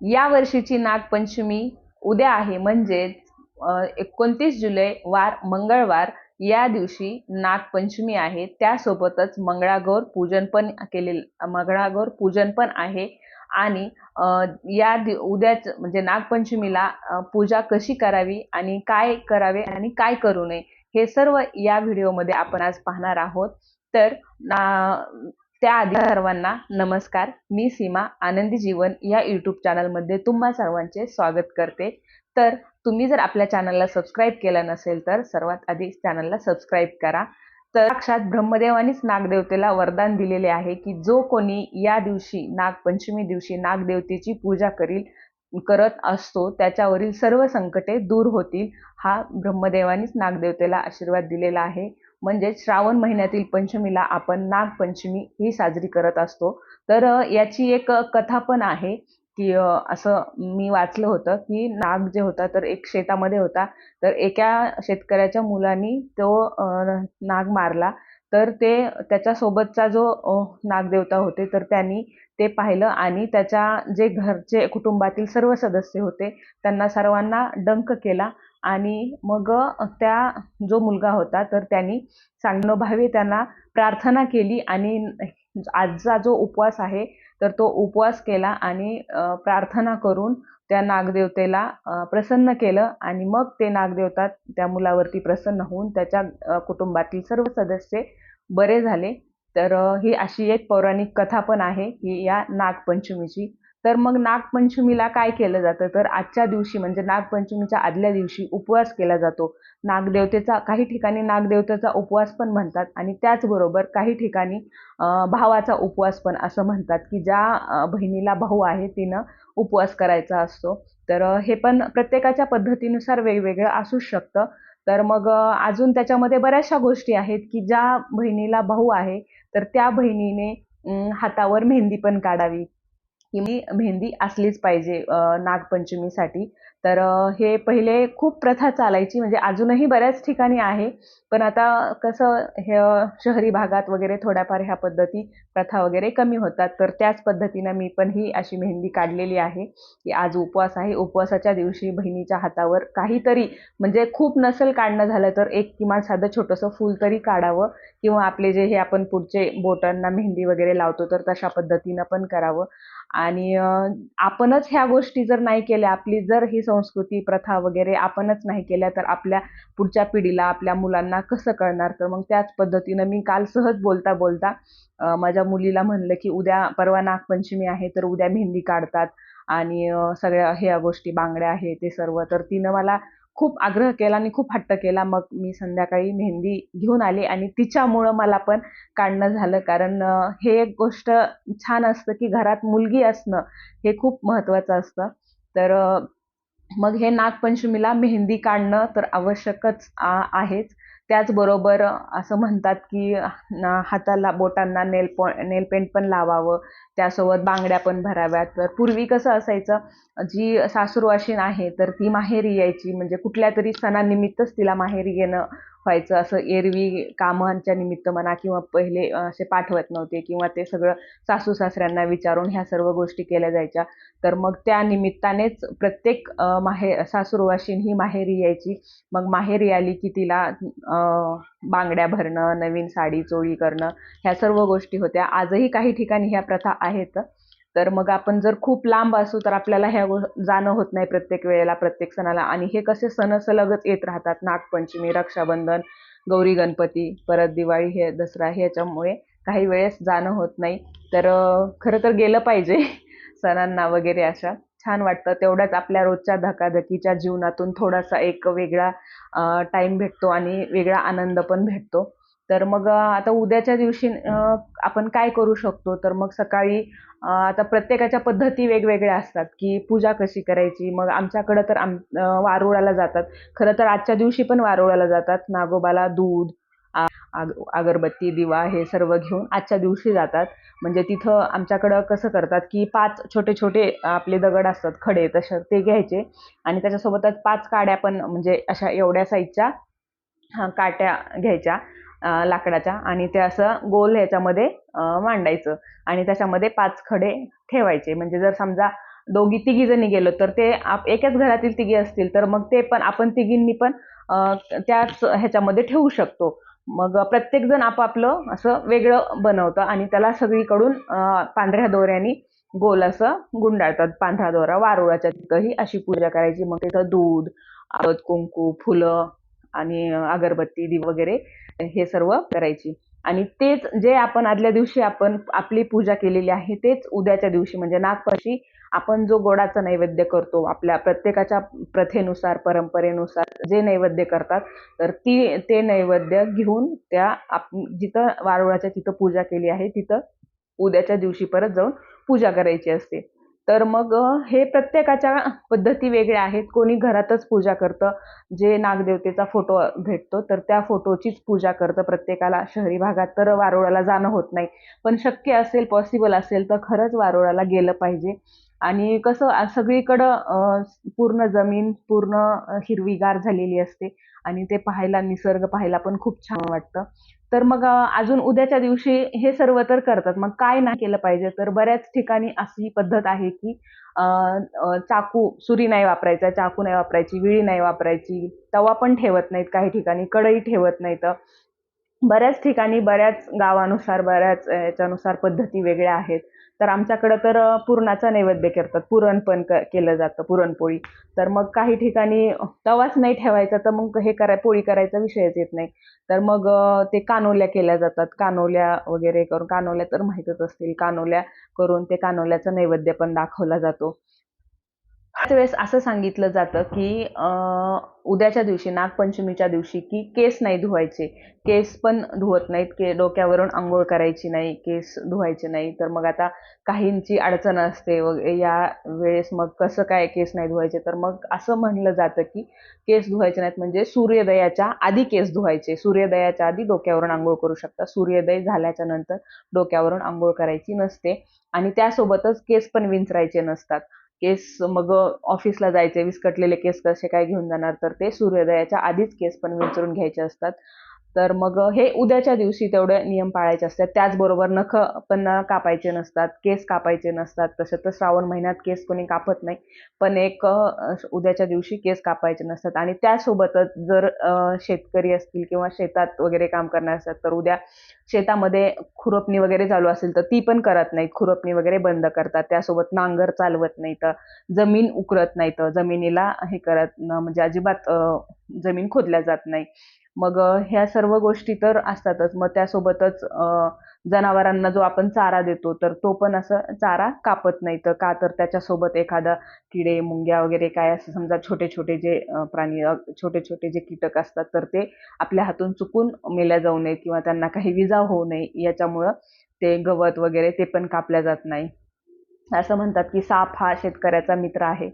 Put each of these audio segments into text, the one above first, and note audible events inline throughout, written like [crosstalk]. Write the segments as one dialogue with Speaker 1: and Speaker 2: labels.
Speaker 1: या वर्षीची नागपंचमी उद्या आहे म्हणजेच एकोणतीस जुलै वार मंगळवार या दिवशी नागपंचमी आहे. त्यासोबतच मंगळागौर पूजन पण केले मंगळागौर पूजन पण आहे. आणि या दि उद्याच म्हणजे नागपंचमीला पूजा कशी करावी आणि काय करावे आणि काय करू नये हे सर्व या व्हिडिओमध्ये आपण आज पाहणार आहोत. तर त्याआधी सर्वांना नमस्कार. मी सीमा आनंदी जीवन या यूट्यूब चॅनलमध्ये तुम्हा सर्वांचे स्वागत करते. तर तुम्ही जर आपल्या चॅनलला सबस्क्राईब केलं नसेल तर सर्वात आधी चॅनलला सबस्क्राईब करा. तर साक्षात ब्रह्मदेवानीच नागदेवतेला वरदान दिलेले आहे की जो कोणी या दिवशी नागपंचमी दिवशी नागदेवतेची पूजा करील करत असतो त्याच्यावरील सर्व संकटे दूर होतील हा ब्रह्मदेवानीच नागदेवतेला आशीर्वाद दिलेला आहे. म्हणजे श्रावण महिन्यातील पंचमीला आपण नागपंचमी ही साजरी करत असतो. तर याची एक कथा पण आहे की असं मी वाचलं होतं की नाग जे होता तर एक शेतामध्ये होता. तर एका शेतकऱ्याच्या मुलांनी तो नाग मारला. तर ते त्याच्यासोबतचा जो नागदेवता होते तर त्यांनी ते पाहिलं आणि त्याच्या जे घरचे कुटुंबातील सर्व सदस्य होते त्यांना सर्वांना डंक केला. आणि मग त्या जो मुलगा होता तर त्यांनी भावे त्यांना प्रार्थना केली आणि आजचा जो उपवास आहे तर तो उपवास केला आणि प्रार्थना करून त्या नागदेवतेला प्रसन्न केलं आणि मग ते नागदेवता त्या मुलावरती प्रसन्न होऊन त्याच्या कुटुंबातील सर्व सदस्य बरे झाले. तर ही अशी एक पौराणिक कथा पण आहे की या नागपंचमीची तर मग नागपंचमीला काय केलं जातं? तर आजच्या दिवशी म्हणजे नागपंचमीच्या आदल्या दिवशी उपवास केला जातो. नागदेवतेचा काही ठिकाणी नागदेवतेचा उपवास पण म्हणतात आणि त्याचबरोबर काही ठिकाणी भावाचा उपवास पण असं म्हणतात की ज्या बहिणीला भाऊ आहे तिनं उपवास करायचा असतो. तर हे पण प्रत्येकाच्या पद्धतीनुसार वेगवेगळं असू शकतं. तर मग अजून त्याच्यामध्ये बऱ्याचशा गोष्टी आहेत की ज्या बहिणीला भाऊ आहे तर त्या बहिणीने हातावर मेहंदी पण काढावी. ही मेहंदी असलीच पाहिजे नागपंचमीसाठी. तर हे पहिले खूप प्रथा चालायची म्हणजे अजूनही बऱ्याच ठिकाणी आहे. पण आता कसं हे शहरी भागात वगैरे थोड्याफार ह्या पद्धती प्रथा वगैरे कमी होतात. तर त्याच पद्धतीनं मी पण ही अशी मेहंदी काढलेली आहे की आज उपवास आहे. उपवासाच्या दिवशी बहिणीच्या हातावर काहीतरी म्हणजे खूप नसेल काढणं झालं तर एक किमान साधं छोटंसं फूल तरी काढावं. किंवा आपले जे हे आपण पुढचे बोटांना मेहंदी वगैरे लावतो तर तशा पद्धतीनं पण करावं. आणि आपणच ह्या गोष्टी जर नाही केल्या आपली जर ही संस्कृती प्रथा वगैरे आपणच नाही केल्या तर आपल्या पुढच्या पिढीला आपल्या मुलांना कसं कळणार? तर मग त्याच पद्धतीनं मी काल सहज बोलता बोलता माझ्या मुलीला म्हणलं की उद्या परवा नागपंचमी आहे तर उद्या मेहंदी काढतात आणि सगळ्या ह्या गोष्टी बांगड्या आहे ते सर्व. तर तिनं मला खूप आग्रह केला आणि खूप हट्ट केला. मग मी संध्याकाळी मेहंदी घेऊन आली आणि तिच्यामुळं मला पण काढणं झालं. कारण हे एक गोष्ट छान असतं की घरात मुलगी असणं हे खूप महत्त्वाचं असतं. तर मग हे नागपंचमीला मेहंदी काढणं तर आवश्यकच आहेच. त्याचबरोबर असं म्हणतात की हाताला बोटांना नेल पॉ नेल पेंट पण लावावं त्यासोबत बांगड्या पण भराव्यात. तर पूर्वी कसं असायचं जी सासूरवाशीण आहे तर ती माहेरी यायची. म्हणजे कुठल्या तरी सणानिमित्तच तिला माहेरी येणं व्हायचं. असं एरवी कामांच्या निमित्त म्हणा किंवा पहिले असे पाठवत नव्हते किंवा ते सगळं सासू सासऱ्यांना विचारून ह्या सर्व गोष्टी केल्या जायच्या. तर मग त्या निमित्तानेच प्रत्येक माहे सासूरवाशीन ही माहेरी यायची. मग माहेरी आली की तिला बांगड्या भरणं नवीन साडी चोळी करणं ह्या सर्व गोष्टी होत्या. आजही काही ठिकाणी ह्या प्रथा आहेत. तर मग आपण जर खूप लांब असू तर आपल्याला ह्या जाणं होत नाही प्रत्येक वेळेला प्रत्येक सणाला. आणि हे कसे सण सलगत येत राहतात नागपंचमी रक्षाबंधन गौरी गणपती परत दिवाळी हे दसरा ह्याच्यामुळे काही वेळेस जाणं होत नाही. तर खरं तर गेलं पाहिजे [laughs] सणांना वगैरे अशा. छान वाटतं. तेवढ्याच आपल्या रोजच्या धकाधकीच्या जीवनातून थोडासा एक वेगळा टाईम भेटतो आणि वेगळा आनंद पण भेटतो. तर मग आता उद्याच्या दिवशी आपण काय करू शकतो? तर मग सकाळी आता प्रत्येकाच्या पद्धती वेगवेगळ्या असतात की पूजा कशी करायची मग आमच्याकडं तर आम वारुळाला जातात. खरं तर आजच्या दिवशी पण वारुळाला जातात. नागोबाला दूध अगरबत्ती दिवा हे सर्व घेऊन आजच्या दिवशी जातात. म्हणजे तिथं आमच्याकडं कसं करतात की पाच छोटे छोटे आपले दगड असतात खडे तसे ते घ्यायचे. आणि त्याच्यासोबतच पाच काड्या पण म्हणजे अशा एवढ्या साईजच्या काट्या घ्यायच्या. लाकडाच्या आणि ते असं गोल ह्याच्यामध्ये मांडायचं. आणि त्याच्यामध्ये पाच खडे ठेवायचे. म्हणजे जर समजा दोघी तिघी जणी गेलो तर ते आप एकाच घरातील तिघी असतील तर मग ते पण आपण तिघींनी पण त्याच ह्याच्यामध्ये ठेवू शकतो. मग प्रत्येक जण आपापलं असं वेगळं बनवतं आणि त्याला सगळीकडून पांढऱ्या दोऱ्यानी गोल असं गुंडाळतात. पांढरा दोरा वारुळाच्या तिथंही अशी पूजा करायची. मग तिथं दूध हळद कुंकू फुलं आणि अगरबत्ती वगैरे हे सर्व करायची. आणि तेच जे आपण आदल्या दिवशी आपण आपली पूजा केलेली आहे तेच उद्याच्या दिवशी म्हणजे नागपाशी आपण जो गोडाचा नैवेद्य करतो आपल्या प्रत्येकाच्या प्रथेनुसार परंपरेनुसार जे नैवेद्य करतात तर ती ते नैवेद्य घेऊन त्या आप जिथं वारुळाच्या तिथं पूजा केली आहे तिथं उद्याच्या दिवशी परत जाऊन पूजा करायची असते. तर मग हे प्रत्येकाच्या पद्धती वेगळ्या आहेत. कोणी घरातच पूजा करतं. जे नागदेवतेचा फोटो भेटतो तर त्या फोटोचीच पूजा करतं प्रत्येकाला. शहरी भागात तर वारोळाला जाणं होत नाही. पण शक्य असेल पॉसिबल असेल तर खरंच वारोळाला गेलं पाहिजे. आणि कसं सगळीकडं पूर्ण जमीन पूर्ण हिरवीगार झालेली असते. आणि ते पाहायला निसर्ग पाहायला पण खूप छान वाटतं. तर मग अजून उद्याच्या दिवशी हे सर्व तर करतात. मग काय नाही केलं पाहिजे? तर बऱ्याच ठिकाणी अशी पद्धत आहे की चाकू सुरी नाही वापरायचा चाकू नाही वापरायची विळी नाही वापरायची तवा पण ठेवत नाहीत काही ठिकाणी कढई ठेवत नाहीत. बऱ्याच ठिकाणी बऱ्याच गावानुसार बऱ्याच याच्यानुसार पद्धती वेगळ्या आहेत. तर आमच्याकडं तर पुरणाचा नैवेद्य करतात. पुरण पण क केलं जातं पुरणपोळी. तर मग काही ठिकाणी तवाच नाही ठेवायचा तर मग हे कराय पोळी करायचा विषयच येत नाही. तर मग ते कानोल्या केल्या जातात. कानोल्या वगैरे करून कानोल्या तर माहीतच असतील. कानोल्या करून ते कानोल्याचा नैवेद्य पण दाखवला जातो. वेळेस असं सांगितलं जातं की उद्याच्या दिवशी नागपंचमीच्या दिवशी की केस नाही धुवायचे. केस पण धुवत नाहीत के डोक्यावरून आंघोळ करायची नाही केस धुवायचे नाही. तर मग आता काहींची अडचण असते व या वेळेस मग कसं काय केस नाही धुवायचे? तर मग असं म्हणलं जातं की केस धुवायचे नाहीत म्हणजे सूर्योदयाच्या आधी केस धुवायचे. सूर्योदयाच्या आधी डोक्यावरून आंघोळ करू शकता. सूर्योदय झाल्याच्यानंतर डोक्यावरून आंघोळ करायची नसते. आणि त्यासोबतच केस पण विंचरायचे नसतात. केस मग ऑफिसला जायचे विस्कटलेले केस कसे काय घेऊन जाणार? तर ते सूर्योदयाच्या आधीच केस पण विंचरून घ्यायचे असतात. तर मग हे उद्याच्या दिवशी तेवढे नियम पाळायचे असतात. त्याचबरोबर नख पण कापायचे नसतात केस कापायचे नसतात. तसं तर श्रावण महिन्यात केस कोणी कापत नाही. पण एक उद्याच्या दिवशी केस कापायचे नसतात. आणि त्यासोबतच जर शेतकरी असतील किंवा शेतात वगैरे काम करणार असतात तर उद्या शेतामध्ये खुरपणी वगैरे चालू असेल तर ती पण करत नाहीत. खुरपणी वगैरे बंद करतात. त्यासोबत नांगर चालवत नाही तर जमीन उकरत नाही तर जमिनीला हे करत म्हणजे अजिबात जमीन खोदल्या जात नाही. मग ह्या सर्व गोष्टी तर असतातच. मग त्यासोबतच जनावरांना जो आपण चारा देतो तर तो पण असं चारा कापत नाही. तर का तर त्याच्यासोबत एखादा किडे मुंग्या वगैरे काय असं समजा छोटे छोटे जे प्राणी छोटे छोटे जे कीटक असतात तर ते आपल्या हातून चुकून मेल्या जाऊ नये किंवा त्यांना काही विजा होऊ नये. याच्यामुळं ते गवत वगैरे ते पण कापल्या जात नाही. असं म्हणतात की साप हा शेतकऱ्याचा मित्र आहे.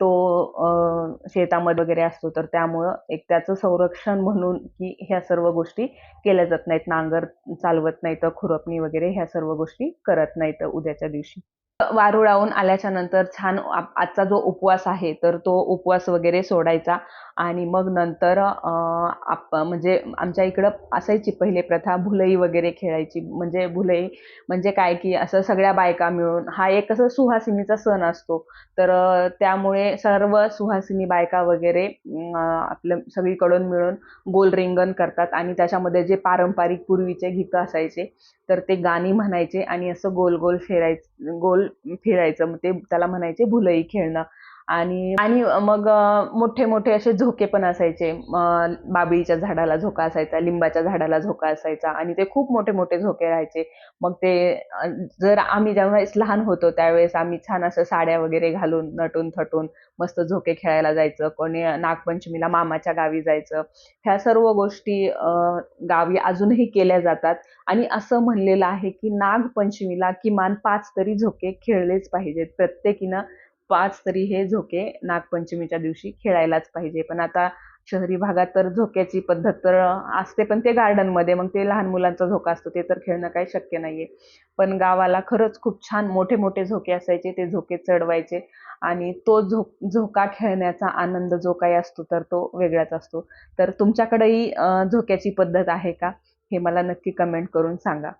Speaker 1: तो शेतामध्ये वगैरे असतो तर त्यामुळं एक त्याचं संरक्षण म्हणून की ह्या सर्व गोष्टी केल्या जात नाहीत. नांगर चालवत नाही तर खुरपणी वगैरे ह्या सर्व गोष्टी करत नाहीत उद्याच्या दिवशी. वारुळाहून आल्याच्यानंतर छान आजचा जो उपवास आहे तर तो उपवास वगैरे सोडायचा. आणि मग नंतर आप म्हणजे आमच्या इकडं असायची पहिले प्रथा भुलई वगैरे खेळायची. म्हणजे भुलई म्हणजे काय की असं सगळ्या बायका मिळून हा एक असं सुहासिनीचा सण असतो. तर त्यामुळे सर्व सुहासिनी बायका वगैरे आपलं सगळीकडून मिळून गोल रिंगण करतात आणि त्याच्यामध्ये जे पारंपरिक पूर्वीचे गीतं असायचे तर ते गाणी म्हणायचे आणि असं गोल गोल फिरायचं गोल फिरायचं. मग ते त्याला म्हणायचे भुलई खेळणं. आणि आणि मग मोठे मोठे असे झोके पण असायचे. बाबळीच्या झाडाला झोका असायचा लिंबाच्या झाडाला झोका असायचा आणि ते खूप मोठे मोठे झोके राहायचे. मग ते जर आम्ही ज्यावेळेस लहान होतो त्यावेळेस आम्ही छान असं साड्या वगैरे घालून नटून थटून मस्त झोके खेळायला जायचं. कोणी नागपंचमीला मामाच्या गावी जायचं. ह्या सर्व गोष्टी गावी अजूनही केल्या जातात. आणि असं म्हणलेलं आहे की नागपंचमीला किमान पाच तरी झोके खेळलेच पाहिजेत. प्रत्येकीनं पाच तरी हे झोके नागपंचमीच्या दिवशी खेळायलाच पाहिजे. पण आता शहरी भागात तर झोक्याची पद्धत तर असते पण ते गार्डनमध्ये मग ते लहान मुलांचा झोका असतो ते तर खेळणं काही शक्य नाहीये. पण गावाला खरंच खूप छान मोठे मोठे झोके असायचे ते झोके चढवायचे आणि तो झो झोका खेळण्याचा आनंद जो काही असतो तर तो वेगळाच असतो. तर तुमच्याकडेही झोक्याची पद्धत आहे का? हे मला नक्की कमेंट करून सांगा.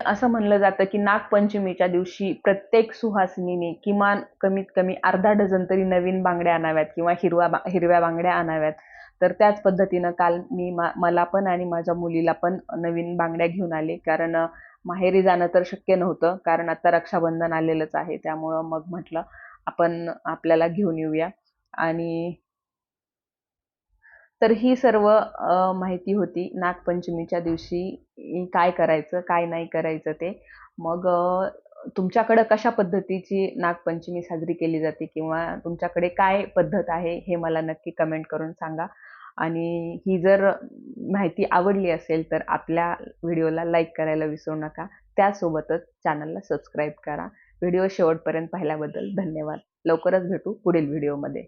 Speaker 1: असं म्हणलं जातं की नागपंचमीच्या दिवशी प्रत्येक सुहासिनीने किमान कमीत कमी अर्धा डझन तरी नवीन बांगड्या आणाव्यात किंवा हिरवा बा हिरव्या बांगड्या आणाव्यात. तर त्याच पद्धतीनं काल मी मा मला पण आणि माझ्या मुलीला पण नवीन बांगड्या घेऊन आले. कारण माहेरी जाणं तर शक्य नव्हतं. कारण आता रक्षाबंधन आलेलंच आहे. त्यामुळं मग म्हटलं आपण आपल्याला घेऊन येऊया. आणि तर ही सर्व माहिती होती नागपंचमीच्या दिवशी काय करायचं काय नाही करायचं ते. मग तुमच्याकडं कशा पद्धतीची नागपंचमी साजरी केली जाते किंवा तुमच्याकडे काय पद्धत आहे हे मला नक्की कमेंट करून सांगा. आणि ही जर माहिती आवडली असेल तर आपल्या व्हिडिओला लाईक करायला विसरू नका. त्यासोबतच चॅनलला सबस्क्राईब करा. व्हिडिओ शेवटपर्यंत पाहिल्याबद्दल धन्यवाद. लवकरच भेटू पुढील व्हिडिओमध्ये